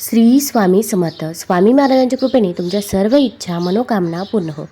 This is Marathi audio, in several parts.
श्री स्वामी समर्थ. स्वामी महाराजांच्या कृपेने तुमच्या सर्व इच्छा मनोकामना पूर्ण हो.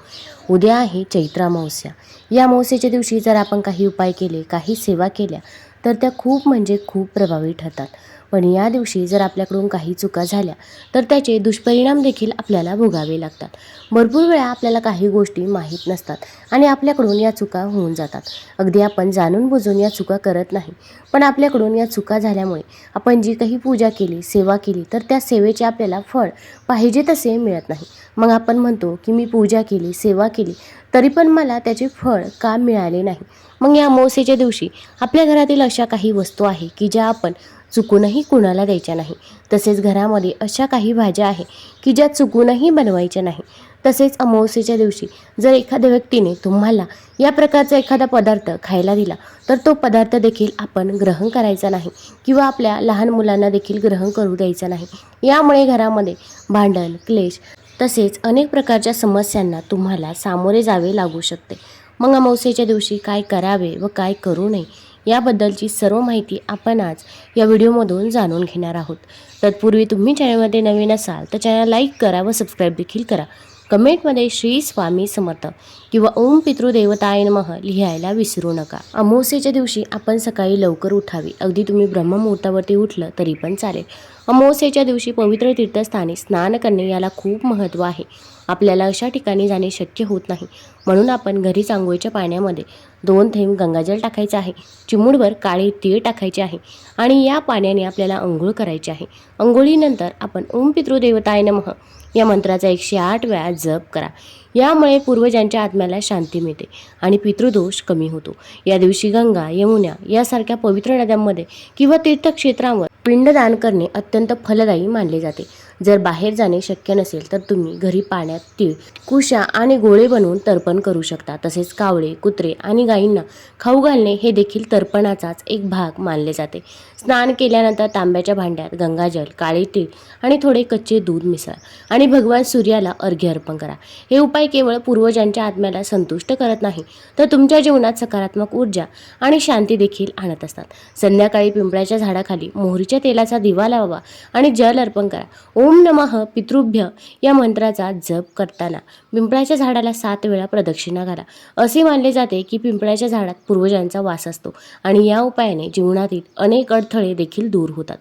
उद्या आहे चैत्र अमावस्या. या अमावस्याच्या दिवशी जर आपण काही उपाय केले काही सेवा केल्या तर त्या खूप म्हणजे खूप प्रभावी ठरतात. पण या दिवशी जर आपल्याकडून काही चुका झाल्या तर त्याचे दुष्परिणाम देखील आपल्याला भोगावे लागतात. भरपूर वेळा आपल्याला काही गोष्टी माहीत नसतात आणि आपल्याकडून या चुका होऊन जातात. अगदी आपण जाणून बुजून या चुका करत नाही पण आपल्याकडून या चुका झाल्यामुळे आपण जी काही पूजा केली सेवा केली तर त्या सेवेचे आपल्याला फळ पाहिजे तसे मिळत नाही. मग आपण म्हणतो की मी पूजा केली सेवा केली तरी पण मला त्याचे फळ का मिळाले नाही? मग या अमावस्येच्या दिवशी आपल्या घरातील अशा काही वस्तू आहे की ज्या आपण चुकूनही कुणाला द्यायच्या नाही. तसेच घरामध्ये अशा काही भाज्या आहे की ज्या चुकूनही बनवायच्या नाही. तसेच अमावस्येच्या दिवशी जर एखाद्या व्यक्तीने तुम्हाला या प्रकारचा एखादा पदार्थ खायला दिला तर तो पदार्थ देखील आपण ग्रहण करायचा नाही किंवा आपल्या लहान मुलांना देखील ग्रहण करू द्यायचा नाही. यामुळे घरामध्ये भांडण क्लेश तसेच अनेक प्रकारच्या समस्यांना तुम्हाला सामोरे जावे लागू शकते. मग अमावस्येच्या दिवशी काय करावे व काय करू नये याबद्दलची सर्व माहिती आपण आज या व्हिडिओमधून जाणून घेणार आहोत. तत्पूर्वी तुम्ही चॅनलमध्ये नवीन असाल तर चॅनल लाईक करा व सबस्क्राईब देखील करा. कमेंटमध्ये श्री स्वामी समर्थ किंवा ओम पितृदेवताय नमः लिहायला विसरू नका. अमावस्येच्या दिवशी आपण सकाळी लवकर उठावे. अगदी तुम्ही ब्रह्ममुहूर्तावरती उठलं तरी पण चालेल. अमावस्येच्या दिवशी पवित्र तीर्थस्थानी स्नान करणे याला खूप महत्त्व आहे. आपल्याला अशा ठिकाणी जाणे शक्य होत नाही. म्हणून आपण घरीच आंघोळीच्या पाण्यामध्ये दोन थेंब गंगाजल टाकायचं आहे. चिमूडभर काळे तीळ टाकायचे आहे आणि या पाण्याने आपल्याला अंघोळ करायची आहे. अंघोळीनंतर आपण ओम पितृदेवताय नमः या मंत्राचा एकशे आठ वेळा जप करा. यामुळे पूर्वजांच्या आत्म्याला शांती मिळते आणि पितृदोष कमी होतो. या दिवशी गंगा यमुना यासारख्या पवित्र नद्यांमध्ये किंवा तीर्थक्षेत्रांवर पिंडदान करणे अत्यंत फलदायी मानले जाते. जर बाहेर जाणे शक्य नसेल तर तुम्ही घरी पाण्यात तीळ कुशा आणि गोळे बनवून तर्पण करू शकता. तसेच कावळे कुत्रे आणि गायींना खाऊ घालणे हे देखील तर्पणाचाच एक भाग मानले जाते. स्नान केल्यानंतर तांब्याच्या भांड्यात गंगाजल काळे तीळ आणि थोडे कच्चे दूध मिसळा आणि भगवान सूर्याला अर्घ्य अर्पण करा. हे उपाय केवळ पूर्वजांच्या आत्म्याला संतुष्ट करत नाही तर तुमच्या जीवनात सकारात्मक ऊर्जा आणि शांती देखील आणत असतात. संध्याकाळी पिंपळाच्या झाडाखाली मोहरीच्या तेलाचा दिवा लावावा आणि जल अर्पण करा. ओम नमः पितृभ्य या मंत्राचा जप करताना पिंपळाच्या झाडाला सात वेळा प्रदक्षिणा घाला. असे मानले जाते की पिंपळाच्या झाडात पूर्वजांचा वास असतो आणि या उपायाने जीवनातील अनेक अडथळे देखील दूर होतात.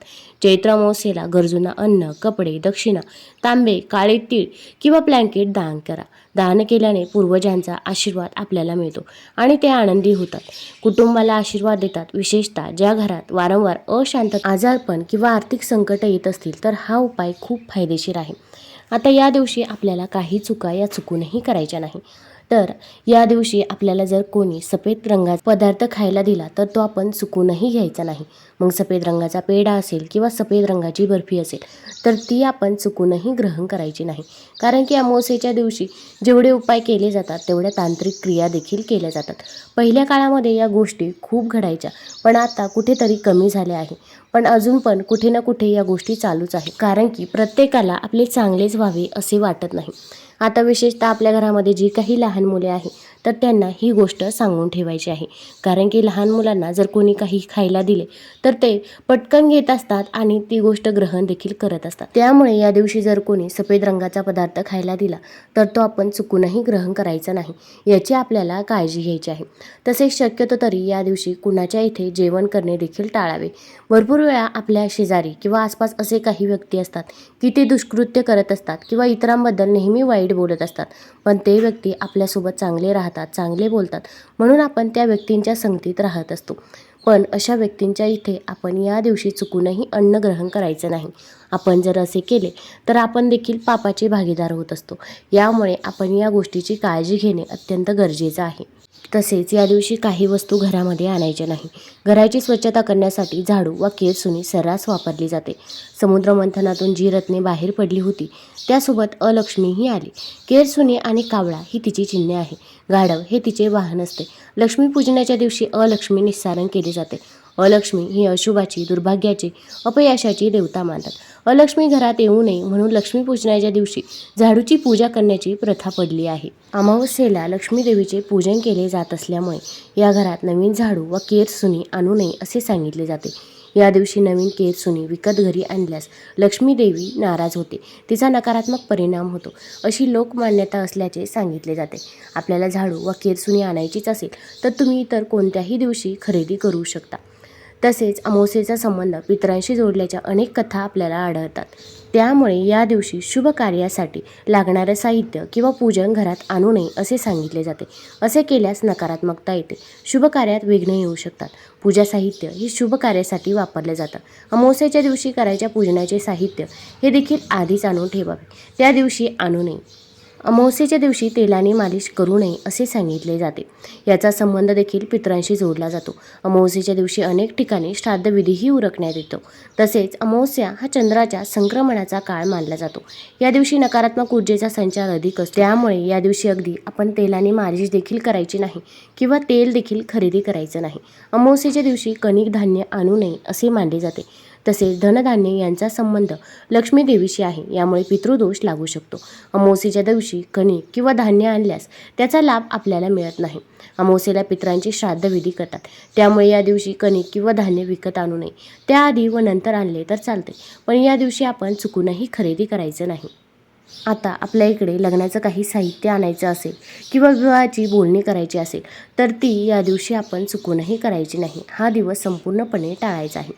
चैत्र अमावस्येला गरजूंना अन्न कपडे दक्षिणा तांबे काळे तीळ किंवा ब्लँकेट दान करा. दान केल्याने पूर्वजांचा आशीर्वाद आपल्याला मिळतो आणि ते आनंदी होतात. कुटुंबाला आशीर्वाद देतात. विशेषतः ज्या घरात वारंवार अशांत आजारपण किंवा आर्थिक संकट येत असतील तर हा उपाय खूप फायदेशीर आहे. आता या दिवशी आपल्याला काही चुका या चुकूनही करायच्या नाही. तर या दिवशी आपल्याला जर कोणी सफेद रंगाचा पदार्थ खायला दिला तर तो आपण चुकूनही घ्यायचा नाही. मग सफेद रंगाचा पेढा असेल किंवा सफेद रंगाची बर्फी असेल तर ती आपण चुकूनही ग्रहण करायची नाही. कारण की अमावस्येच्या दिवशी जेवढे उपाय केले जातात तेवढ्या तांत्रिक क्रिया देखील केल्या जातात. पहिल्या काळामध्ये या गोष्टी खूप घडायच्या पण आता कुठेतरी कमी झाल्या आहे. पण अजून पण कुठे ना कुठे या गोष्टी चालूच आहे कारण की प्रत्येकाला आपले चांगलेच व्हावे असे वाटत नाही. आता विशेषतः आपल्या घरामध्ये जी काही लहान मुले आहे तर त्यांना ही गोष्ट सांगून ठेवायची आहे. कारण की लहान मुलांना जर कोणी काही खायला दिले तर ते पटकन घेत असतात आणि ती गोष्ट ग्रहण देखील करत असतात. त्यामुळे या दिवशी जर कोणी सफेद रंगाचा पदार्थ खायला दिला तर तो आपण चुकूनही ग्रहण करायचा नाही याची आपल्याला काळजी घ्यायची आहे. तसेच शक्यतो तरी या दिवशी कुणाच्या इथे जेवण करणे देखील टाळावे. भरपूर वेळा आपल्या शेजारी किंवा आसपास असे काही व्यक्ती असतात की ते दुष्कृत्य करत असतात किंवा इतरांबद्दल नेहमी वाईट बोलत असतात पण ते व्यक्ती आपल्यासोबत चांगले राहतात चांगले बोलतात. म्हणून आपण त्या व्यक्तींच्या संगतीत राहत असतो. पण अशा व्यक्तींच्या इथे आपण या दिवशी चुकूनही अन्न ग्रहण करायचं नाही. आपण जर असे केले तर आपण देखील पापाचे भागीदार होत असतो. यामुळे आपण या गोष्टीची काळजी घेणे अत्यंत गरजेचं आहे. तसेच या दिवशी काही वस्तू घरामध्ये आणायच्या नाही. घराची स्वच्छता करण्यासाठी झाडू वा केरसुनी सर्रास वापरली जाते. समुद्रमंथनातून जी रत्ने बाहेर पडली होती त्यासोबत अलक्ष्मीही आली. केरसुनी आणि कावळा ही तिची चिन्हे आहे गाढव हे तिचे वाहन असते. लक्ष्मीपूजनाच्या दिवशी अलक्ष्मी निस्सारण केली जाते. अलक्ष्मी ही अशुभाची दुर्भाग्याची अपयशाची देवता मानतात. अलक्ष्मी घरात येऊ नये म्हणून लक्ष्मीपूजनाच्या दिवशी झाडूची पूजा करण्याची प्रथा पडली आहे. अमावस्येला लक्ष्मी देवीचे पूजन केले जात असल्यामुळे या घरात नवीन झाडू व केर सुनी आणू नये असे सांगितले जाते. या दिवशी नवीन केरसुनी विकत घरी आणल्यास लक्ष्मी देवी नाराज होते. तिचा नकारात्मक परिणाम होतो. अशी लोकमान्यता असल्याचे सांगितले जाते. आपल्याला झाडू व केरसुनी आणायचीच असेल तर तुम्ही इतर कोणत्याही दिवशी खरेदी करू शकता. तसेच अमावस्येचा संबंध पितरांशी जोडल्याच्या अनेक कथा आपल्याला आढळतात. त्यामुळे या दिवशी शुभ कार्यासाठी लागणारं साहित्य किंवा पूजन घरात आणू नये असे सांगितले जाते. असे केल्यास नकारात्मकता येते. शुभ कार्यात विघ्न येऊ शकतात. पूजा साहित्य हे शुभ कार्यासाठी वापरलं जातं. अमावस्येच्या दिवशी करायच्या पूजनाचे साहित्य हे देखील आधीच आणून ठेवावे. त्या दिवशी आणू नये. अमावस्येच्या दिवशी तेलाने मालिश करू नये असे सांगितले जाते. याचा संबंध देखील पितरांशी जोडला जातो. अमावस्येच्या दिवशी अनेक ठिकाणी श्राद्धविधीही उरकण्यात येतो. तसेच अमावस्या हा चंद्राच्या संक्रमणाचा काळ मानला जातो. या दिवशी नकारात्मक ऊर्जेचा संचार अधिक असतो. त्यामुळे या दिवशी अगदी आपण तेलाने मालिश देखील करायची नाही किंवा तेल देखील खरेदी करायचं नाही. अमावस्येच्या दिवशी कणिक धान्य आणू नये असे मानले जाते. तसेच धनधान्य यांचा संबंध लक्ष्मी देवीशी आहे यामुळे पितृदोष लागू शकतो. अमावस्येच्या दिवशी कणिक किंवा धान्य आणल्यास त्याचा लाभ आपल्याला मिळत नाही. अमावस्येला पितरांची श्राद्धविधी करतात. त्यामुळे या दिवशी कणिक किंवा धान्य विकत आणू नये. त्याआधी व नंतर आणले तर चालते पण या दिवशी आपण चुकूनही खरेदी करायचं नाही. आता आपल्या इकडे लग्नाचं काही साहित्य आणायचं असेल किंवा विवाहाची बोलणी करायची असेल तर ती या दिवशी आपण चुकूनही करायची नाही. हा दिवस संपूर्णपणे टाळायचा आहे.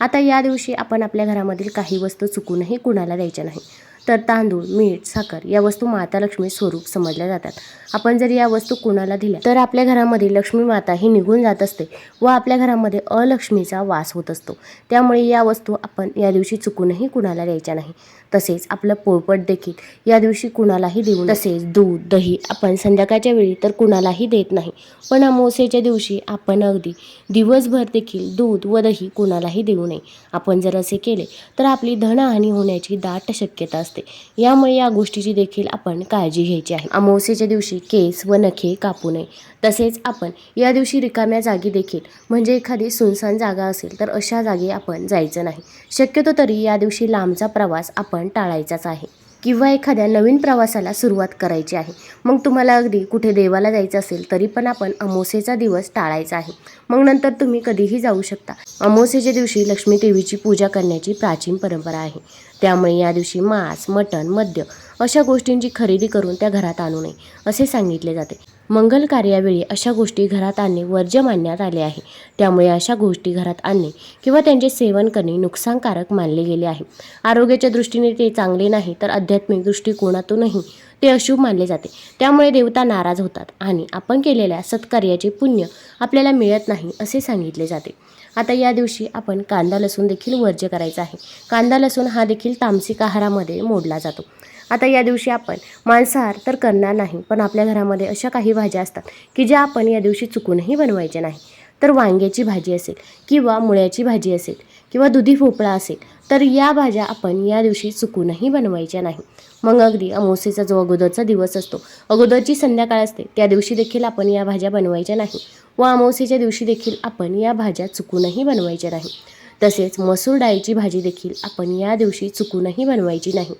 आता या दिवशी आपण आपल्या घरामधील काही वस्तू चुकूनही कुणाला द्यायच्या नाही. तर तांदूळ मीठ साखर या वस्तू माता लक्ष्मी स्वरूप समजल्या जातात. आपण जर या वस्तू कुणाला दिल्या तर आपल्या घरामध्ये लक्ष्मी माता ही निघून जात असते व आपल्या घरामध्ये अलक्ष्मीचा वास होत असतो. त्यामुळे या वस्तू आपण या दिवशी चुकूनही कुणाला द्यायच्या नाही. तसेच आपलं पोळपट देखील या दिवशी कुणालाही देऊ तसेच दूध दही आपण संध्याकाळच्या वेळी तर कुणालाही देत नाही. पण अमावस्येच्या दिवशी आपण अगदी दिवसभर देखील दूध व दही कुणालाही देऊ नये. आपण जर असे केले तर आपली धनहानी होण्याची दाट शक्यता असते. यामुळे या गोष्टीची देखील आपण काळजी घ्यायची आहे. अमावस्येच्या दिवशी केस व नखे कापू नये. तसेच आपण या दिवशी रिकाम्या जागी देखील म्हणजे एखादी सुनसान जागा असेल तर अशा जागी आपण जायचं नाही. शक्यतो तरी या दिवशी लांबचा प्रवास आपण टाळायचाच आहे. किंवा एखाद्या नवीन प्रवासाला सुरुवात करायची आहे. मग तुम्हाला अगदी कुठे देवाला जायचं असेल तरी पण आपण अमोसेचा दिवस टाळायचा आहे. मग नंतर तुम्ही कधीही जाऊ शकता. अमोसेच्या दिवशी लक्ष्मी देवीची पूजा करण्याची प्राचीन परंपरा आहे. त्यामुळे या दिवशी मांस मटण मद्य अशा गोष्टींची खरेदी करून त्या घरात आणू नये असे सांगितले जाते. मंगल कार्यावेळी अशा गोष्टी घरात आणणे वर्ज्य मानण्यात आले आहे. त्यामुळे अशा गोष्टी घरात आणणे किंवा त्यांचे सेवन करणे नुकसानकारक मानले गेले आहे. आरोग्याच्या दृष्टीने ते चांगले नाही तर आध्यात्मिक दृष्टिकोनातूनही ते अशुभ मानले जाते. त्यामुळे देवता नाराज होतात आणि आपण केलेल्या सत्कार्याचे पुण्य आपल्याला मिळत नाही असे सांगितले जाते. आता या दिवशी आपण कांदा लसूण देखील वर्ज्य करायचा आहे. कांदा लसूण हा देखील तामसिक आहारामध्ये मोडला जातो. आता या दिवशी आपण मांसाहार तर करणार नाही पण आपल्या घरामध्ये अशा काही भाज्या असतात की ज्या आपण या दिवशी चुकूनही बनवायच्या नाही. तर वांग्याची भाजी असेल किंवा मुळ्याची भाजी असेल किंवा दुधी भोपळा असेल तर या भाज्या आपण या दिवशी चुकूनही बनवायच्या नाही. मग अगदी अमावस्येचा जो अगोदरचा दिवस असतो अगोदरची संध्याकाळ असते त्या दिवशी देखील आपण या भाज्या बनवायच्या नाही व अमावस्येच्या दिवशी देखील आपण या भाज्या चुकूनही बनवायच्या नाही. तसेच मसूर डाळीची भाजी देखील आपण या दिवशी चुकूनही बनवायची नाही.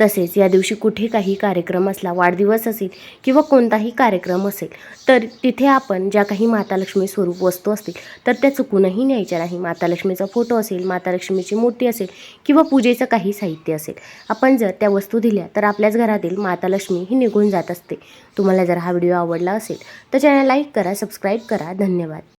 तसेच या दिवशी कुठे काही कार्यक्रम असला वाढदिवस असेल किंवा कोणताही कार्यक्रम असेल तर तिथे आपण ज्या काही माता लक्ष्मी स्वरूप वस्तू असतील तर त्या चुकूनही न्यायच्या नाही. माता लक्ष्मीचा फोटो असेल माता लक्ष्मीची मूर्ती असेल किंवा पूजेचं काही साहित्य असेल. आपण जर त्या वस्तू दिल्या तर आपल्याच घरातील माता लक्ष्मी ही निघून जात असते. तुम्हाला जर हा व्हिडिओ आवडला असेल तर चॅनल लाईक करा सबस्क्राईब करा. धन्यवाद.